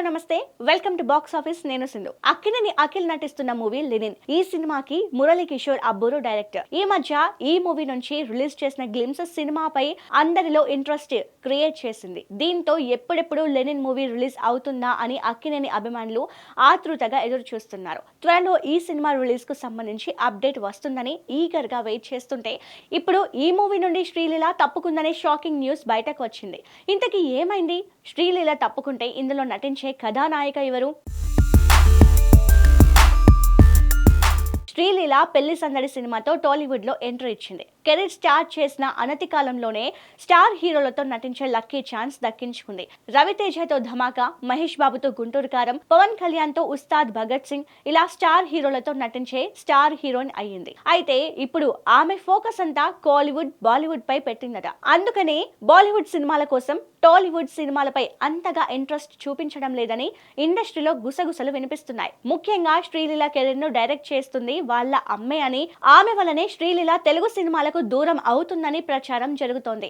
Hello నమస్తే. Welcome to box office నేను సింధు. అక్కినేని అఖిల్ నటిస్తున్న మూవీ లినిన్. ఈ సినిమాకి మురళీ కిషోర్ అబ్బూరు డైరెక్టర్ ఈ మధ్య ఈ మూవీ నుంచి రిలీజ్ చేసిన గ్లిమ్స్ సినిమాపై అందరిలో ఇంట్రెస్ట్ క్రియేట్ చేసింది. దీంతో ఎప్పుడెప్పుడు లెనిన్ మూవీ రిలీజ్ అవుతుందా అని అక్కినేని అభిమానులు ఆతృతగా ఎదురు చూస్తున్నారు. త్వరలో ఈ సినిమా రిలీజ్కు సంబంధించి అప్డేట్ వస్తుందని ఈగర్గా వెయిట్ చేస్తుంటే ఇప్పుడు ఈ మూవీ నుండి శ్రీలీల తప్పుకుందనే షాకింగ్ న్యూస్ బయటకు వచ్చింది. ఇంతకీ ఏమైంది? శ్రీలీల తప్పుకుంటే ఇందులో నటించే కథానాయిక ఎవరు శ్రీలీల పెళ్ళి సందడి సినిమాతో టాలీవుడ్లో ఎంట్రీ ఇచ్చింది. కెరీర్ స్టార్ట్ చేసిన అనతి కాలంలోనే స్టార్ హీరోలతో నటించే లక్కీ ఛాన్స్ దక్కించుకుంది. రవితేజతో ధమాకా మహేష్ బాబుతో గుంటూరు కారం పవన్ కళ్యాణ్తో ఉస్తాద్ భగత్ సింగ్ ఇలా స్టార్ హీరోలతో నటించే స్టార్ హీరోయిన్ అయ్యింది. అయితే ఇప్పుడు ఆమె ఫోకస్ అంతా కోలీవుడ్ బాలీవుడ్ పై పెట్టిందట. అందుకనే బాలీవుడ్ సినిమాల కోసం టాలీవుడ్ సినిమాలపై అంతగా ఇంట్రెస్ట్ చూపించడం లేదని ఇండస్ట్రీలో గుసగుసలు వినిపిస్తున్నాయి. ముఖ్యంగా శ్రీలీల కెరీర్ను డైరెక్ట్ చేస్తుంది వాళ్ళ అమ్మే అని ఆమె వలనే శ్రీలీల తెలుగు సినిమాల సినిమాలకు దూరం అవుతుందని ప్రచారం జరుగుతోంది.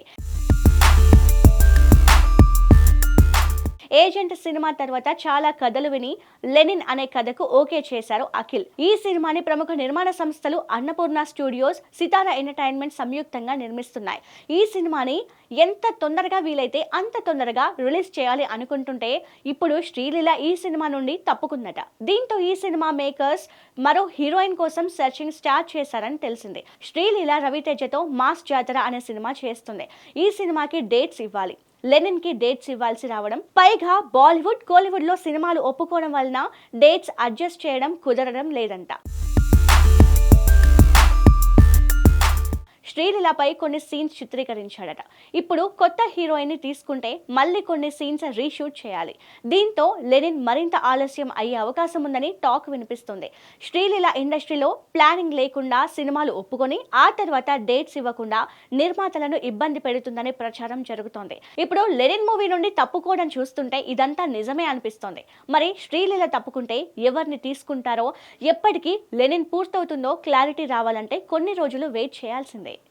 ఏజెంట్ సినిమా తర్వాత చాలా కథలు విని లెనిన్ అనే కథకు ఓకే చేశారు అఖిల్. ఈ సినిమాని ప్రముఖ నిర్మాణ సంస్థలు అన్నపూర్ణ స్టూడియోస్ సితారా ఎంటర్టైన్మెంట్ సంయుక్తంగా నిర్మిస్తున్నాయి. ఈ సినిమాని ఎంత తొందరగా వీలైతే అంత తొందరగా రిలీజ్ చేయాలి అనుకుంటుంటే ఇప్పుడు శ్రీలీల ఈ సినిమా నుండి తప్పుకుందట. దీంతో ఈ సినిమా మేకర్స్ మరో హీరోయిన్ కోసం సెర్చింగ్ స్టార్ట్ చేశారని తెలిసింది. శ్రీలీల రవితేజతో మాస్ జాతర అనే సినిమా చేస్తుంది. ఈ సినిమాకి డేట్స్ ఇవ్వాలి. లెనిన్కి డేట్స్ ఇవ్వాల్సి రావడం పైగా బాలీవుడ్ కోలీవుడ్లో సినిమాలు ఒప్పుకోవడం వలన డేట్స్ అడ్జస్ట్ చేయడం కుదరడం లేదంట. శ్రీలీలపై కొన్ని సీన్స్ చిత్రీకరించాడట. ఇప్పుడు కొత్త హీరోయిన్ని తీసుకుంటే మళ్ళీ కొన్ని సీన్స్ రీషూట్ చేయాలి. దీంతో లెనిన్ మరింత ఆలస్యం అయ్యే అవకాశం ఉందని టాక్ వినిపిస్తుంది. శ్రీలీల ఇండస్ట్రీలో ప్లానింగ్ లేకుండా సినిమాలు ఒప్పుకొని ఆ తర్వాత డేట్స్ ఇవ్వకుండా నిర్మాతలను ఇబ్బంది పెడుతుందని ప్రచారం జరుగుతోంది. ఇప్పుడు లెనిన్ మూవీ నుండి తప్పుకోవడం చూస్తుంటే ఇదంతా నిజమే అనిపిస్తోంది. మరి శ్రీలీల తప్పుకుంటే ఎవరిని తీసుకుంటారో ఎప్పటికీ లెనిన్ పూర్తవుతుందో క్లారిటీ రావాలంటే కొన్ని రోజులు వెయిట్ చేయాల్సిందే.